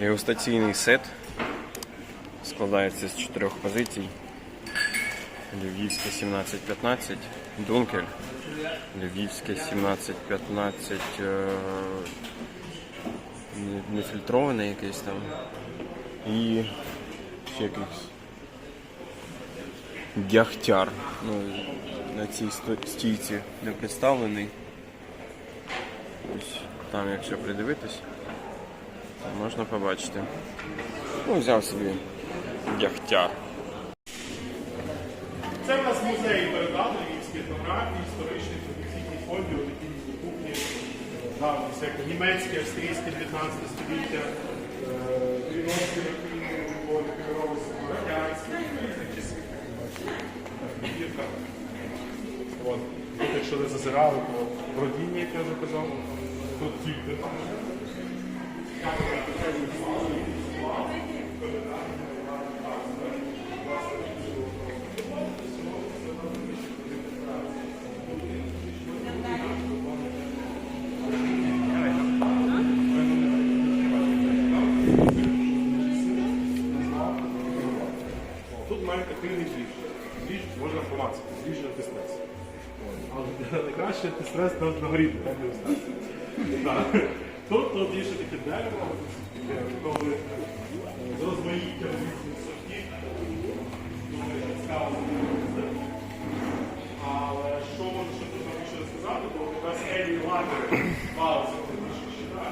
Дегустаційний сет складається з чотирьох позицій. Львівське 17-15, Дункель, Львівське 17-15, е, не- нефільтроване якесь там. І ще якийсь Дягтяр. Ну, на цій стійці не представлений. Ось там, якщо придивитись, можна побачити. Ну, взяв собі Дягтяр. Це в нас музей передали львівські етнографії, історичні, традиційні фонди, такі кухні, давні, всякі німецькі, австрійські, 19 століття, рівновські роки, кольорові, радянські, різних От. Якщо ви зазирали, то бродіння, як я вже казав, тут тільки. Тут маєте пильний дріж. Дріж можна помацати, дріж антистрес. Але найкраще антистрес на, горі, там не. Так. Тут є таке дерево, коли е, з розмаїттям сортів. Дуже цікаво. Але що можу ще тут більше розказати, бо якраз Елі Лагер в більше щита.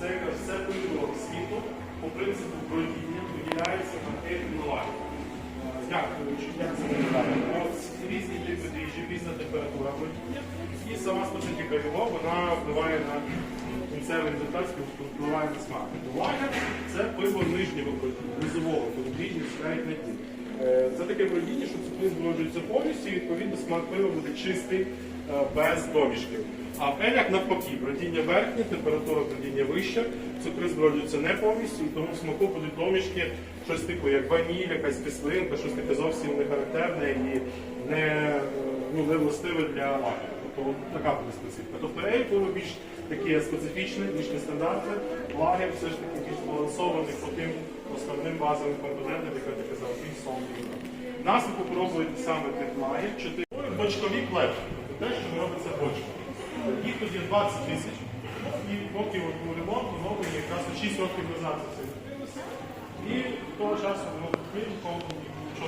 Це якраз все пиво світу по принципу бродіння поділяється на етнолагер. Як, як це? Різні типи різна температура бродіння. І сама специфіка його, вона впливає на кінцевий результат, впливає на смак. Лагер – це пиво нижнього низового, коли дріжджі сідають на дні. Це таке бродіння, що цукри зброджуються повністю, і відповідно смак пива буде чистий, е, без домішків. А в елях навпаки, бродіння верхнє, температура бродіння вища, цукри зброджуються не повністю, і тому в смаку будуть домішки, щось типу як ваніль, якась кислинка, щось таке зовсім не характерне і не, е, ну, не властиве для лагеру. Тобто така буде специфіка. Тобто ель пиво більш таке специфічне, ніж нестандартне. Лагер все ж таки більш збалансований по тим основним базовим компонентам, як я казав, він сон. Нас ви попробуєте саме тих лагер, чотири бочкові плечі. Тобто те, що робиться бочком. Їх тут є 20 тисяч. І поки був ремонт, оновлені якраз 6 років назад. І того часу воно відкрили,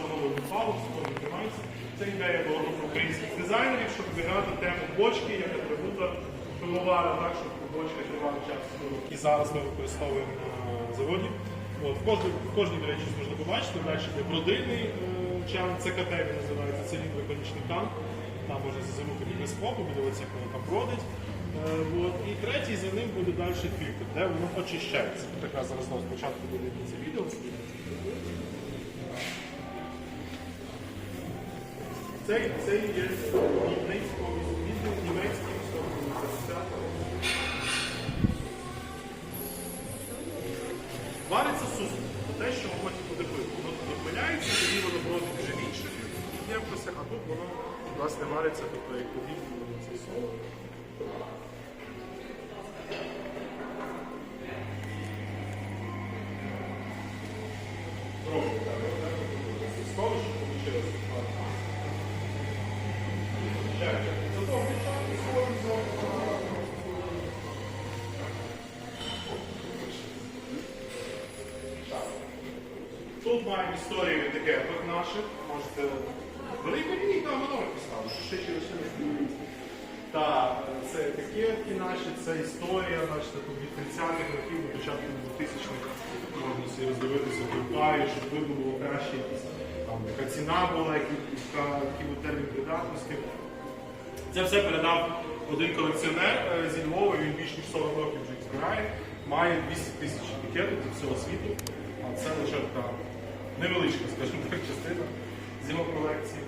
нового не впало, все тримається. Це ідея була українських дизайнерів, щоб обіграти тему бочки, як атрибута пивовара, так, щоб бочка тривала час. І зараз ми використовуємо на заводі. От, в, кожній, в кожній, до речі, можна побачити, далі є бродильний е, чан, ЦКТ він називається, це конічний танк. Там можна зазирнути мікроскопу, подивитися, як воно там бродить. Е, от. І третій за ним буде далі фільтр, де воно очищається. Якраз зараз знову спочатку буде це відео. Цей, цей є німецького відділ, німецький університет. Вариться суп. Те, що потім буде пити. Воно тут відмиляється, тоді воно бродить вже інше, і ємкостях, а тут воно власне вариться, тобто як подібно Тут маємо історію таке як наших. Можете велику ні, там воно поставили, що ще через не. Так, це етикетки наші, це історія, бачите, тут від 30-х років до початку 2000-х можна всі роздивитися в щоб видно було краще якісь там яка ціна була, який був термін придатності. Це все передав один колекціонер е, зі Львова, він більш ніж 40 років вже їх збирає, має 200 тисяч пікетів до всього світу. А це лише така невеличка, скажімо так, частина з його колекції.